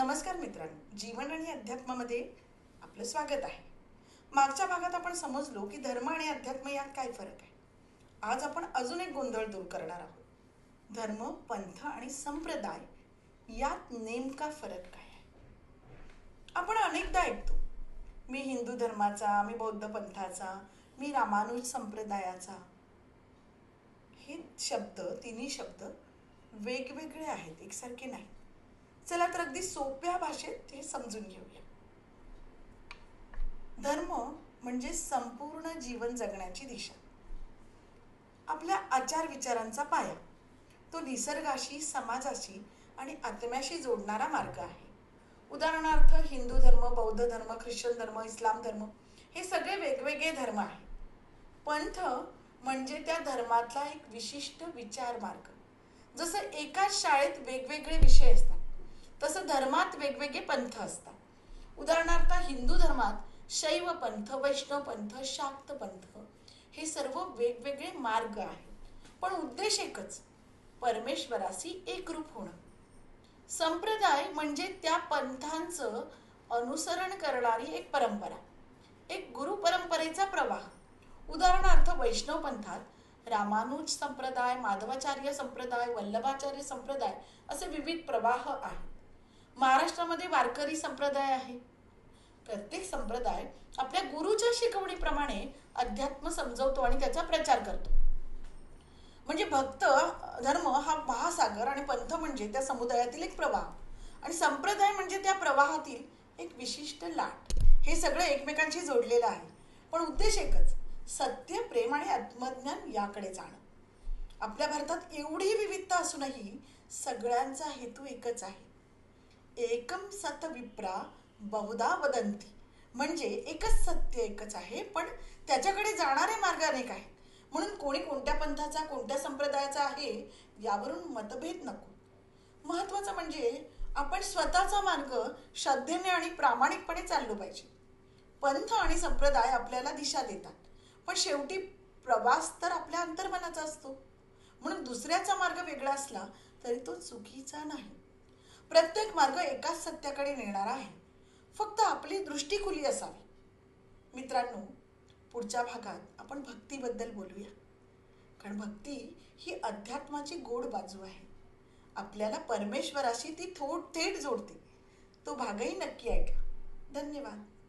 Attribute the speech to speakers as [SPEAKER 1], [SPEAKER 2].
[SPEAKER 1] नमस्कार मित्रांनो जीवन आणि अध्यात्मामध्ये आपलं स्वागत आहे. मागच्या भागात आपण समजलो की धर्म आणि अध्यात्म यात काय फरक आहे. आज आपण अजून एक गोंधळ दूर करणार आहोत. धर्म पंथ आणि संप्रदाय यात नेमका फरक काय आहे? आपण अनेकदा ऐकतो मी हिंदू धर्माचा मी बौद्ध पंथाचा मी रामानुज संप्रदायाचा. हे शब्द तिन्ही शब्द वेगवेगळे आहेत एकसारखे नाही चला तर अगदी सोप्या भाषेत हे समजून घेऊया. धर्म म्हणजे संपूर्ण जीवन जगण्याची दिशा. आपल्या आचार विचारांचा पाया. तो निसर्गाशी समाजाशी आणि आत्म्याशी जोडणारा मार्ग आहे. उदाहरणार्थ हिंदू धर्म बौद्ध धर्म ख्रिश्चन धर्म इस्लाम धर्म हे सगळे वेगवेगळे धर्म आहेत. पंथ म्हणजे त्या धर्मातला एक विशिष्ट विचार मार्ग. जसं एकाच शाळेत वेगवेगळे विषय असतात. तसं धर्मात वेगवेगळे पंथ असतात. उदाहरणार्थ हिंदू धर्मात शैव पंथ वैष्णव पंथ शाक्त पंथ हे सर्व वेगवेगळे मार्ग आहेत. पण उद्देश एकच परमेश्वराशी एकरूप होणं. संप्रदाय म्हणजे त्या पंथांचं अनुसरण करणारी एक परंपरा एक गुरु परंपरेचा प्रवाह. उदाहरणार्थ वैष्णव पंथात रामानुज संप्रदाय माधवाचार्य संप्रदाय वल्लभाचार्य संप्रदाय असे विविध प्रवाह आहेत. महाराष्ट्रामध्ये वारकरी संप्रदाय आहे. प्रत्येक संप्रदाय आपल्या गुरुच्या शिकवणीप्रमाणे अध्यात्म समजवतो आणि त्याचा प्रचार करतो. म्हणजे भक्त धर्म हा महासागर आणि पंथ म्हणजे त्या समुदायातील एक प्रवाह. आणि संप्रदाय म्हणजे त्या प्रवाहातील एक विशिष्ट लाट. हे सगळं एकमेकांशी जोडलेलं आहे. पण उद्देश एकच सत्य प्रेम आणि आत्मज्ञान याकडे जाणं. आपल्या भारतात एवढी विविधता असूनही सगळ्यांचा हेतू एकच आहे. एकम सत विप्रा बहुधा वदंती म्हणजे एकच सत्य एकच आहे पण त्याच्याकडे जाणारे मार्ग अनेक आहेत. म्हणून कोणी कोणत्या पंथाचा कोणत्या संप्रदायाचा आहे यावरून मतभेद नको. महत्वाचं म्हणजे आपण स्वतःचा मार्ग श्रद्धेने आणि प्रामाणिकपणे चाललो पाहिजे. पंथ आणि संप्रदाय आपल्याला दिशा देतात पण शेवटी प्रवास तर आपल्या अंतर्मनाचा असतो. म्हणून दुसऱ्याचा मार्ग वेगळा असला तरी तो चुकीचा नाही. प्रत्येक मार्ग एकाच सत्याकडे नेणारा आहे. फक्त आपली दृष्टी खुली असावी. मित्रांनो पुढच्या भागात आपण भक्तीबद्दल बोलूया. कारण भक्ती ही अध्यात्माची गोड बाजू आहे. आपल्याला परमेश्वराशी ती थोड थेट जोडते. तो भागही नक्की ऐका. धन्यवाद.